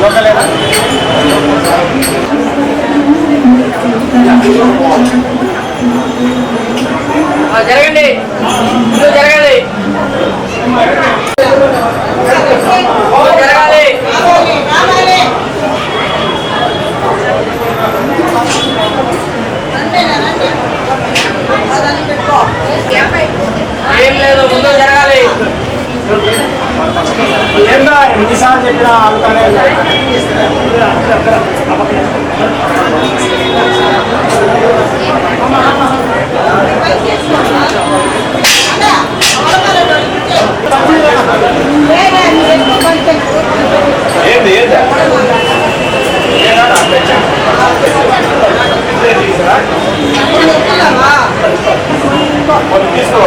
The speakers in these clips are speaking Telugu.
లోకలేనా? జరగండి. ముందు జరగండి జరగాలి. ఏం లేదు ముందు జరగాలి. ఏందా ఎన్నిసార్లు చెప్పినా అందుకనే ఏంది ఏంది? తీసుకో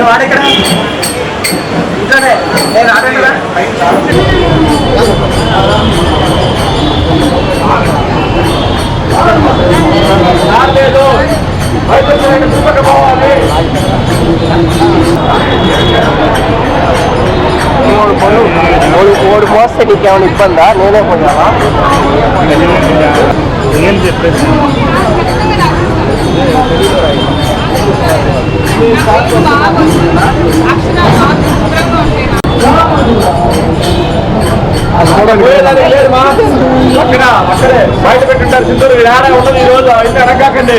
నేను వాడెక్కడ ఇంట్లోనే. నేను ఆడెక్కడ లేదు బయట చూపక పోవాలి మూడు పనులు మూడు మూడు మోస్తే నీకేమైనా ఇబ్బందా? నేనే పోయావా ఏం చెప్పేసి అక్కడ అక్కడే బయట పెట్టుంటారు సింధూరు ఏడా ఉండదు ఈ రోజు అయితే అడగకండి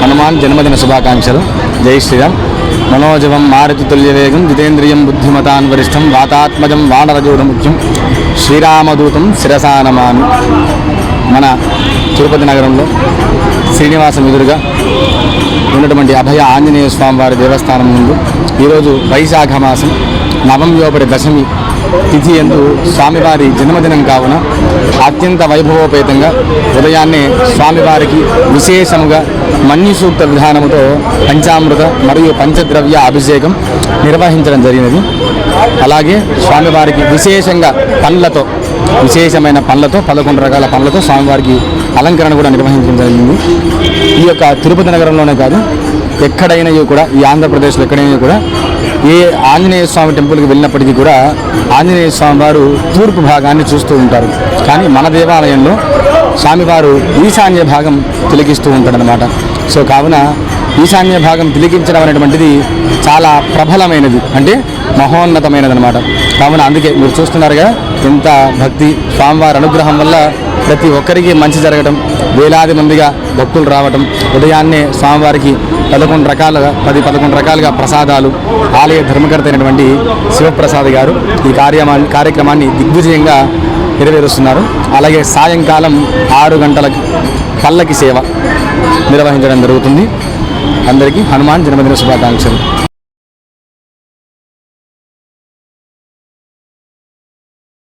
హనుమాన్ జన్మదిన శుభాకాంక్షలు జై శ్రీరామ్ మనోజవం మారుతి తుల్యవేగం జితేంద్రియం బుద్ధిమతాన్ వరిష్టం వాతాత్మజం వానరజోడముఖ్యం శ్రీరామదూతం శిరసానమామి. మన తిరుపతి నగరంలో శ్రీనివాసం ఎదురుగా ఉన్నటువంటి అభయ ఆంజనేయ స్వామి వారి దేవస్థానం ముందు ఈరోజు వైశాఖ మాసం. నవంయోపరి దశమి తిథి ఎందు స్వామివారి జన్మదినం కావున అత్యంత వైభవోపేతంగా ఉదయాన్నే స్వామివారికి విశేషముగా మన్యుసూక్త విధానముతో పంచామృత మరియు పంచద్రవ్య అభిషేకం నిర్వహించడం జరిగినది. అలాగే స్వామివారికి విశేషంగా పండ్లతో విశేషమైన పండ్లతో పదకొండు రకాల పండ్లతో స్వామివారికి అలంకరణ కూడా నిర్వహించడం జరిగింది. ఈ యొక్క తిరుపతి నగరంలోనే కాదు ఎక్కడైనా కూడా ఈ ఆంధ్రప్రదేశ్లో ఎక్కడైనా కూడా ఏ ఆంజనేయ స్వామి టెంపుల్కి వెళ్ళినప్పటికీ కూడా ఆంజనేయ స్వామి వారు తూర్పు భాగాన్ని చూస్తూ ఉంటారు. కానీ మన దేవాలయంలో స్వామివారు ఈశాన్య భాగం తిలకిస్తూ ఉంటాడనమాట సో కావున ఈశాన్య భాగం తిలకించడం అనేటువంటిది చాలా ప్రబలమైనది. అంటే మహోన్నతమైనది అనమాట కావున అందుకే మీరు చూస్తున్నారుగా ఎంత భక్తి స్వామివారి అనుగ్రహం వల్ల ప్రతి ఒక్కరికి మంచి జరగడం వేలాది మందిగా భక్తులు రావటం ఉదయాన్నే స్వామివారికి పదకొండు రకాలుగా పది పదకొండు రకాలుగా ప్రసాదాలు ఆలయ ధర్మకర్త అయినటువంటి శివప్రసాద్ గారు ఈ కార్యమాన్ని కార్యక్రమాన్ని దిగ్విజయంగా నెరవేరుస్తున్నారు. అలాగే సాయంకాలం ఆరు గంటలకు పల్లకి సేవ నిర్వహించడం జరుగుతుంది. అందరికీ హనుమాన్ జన్మదిన శుభాకాంక్షలు.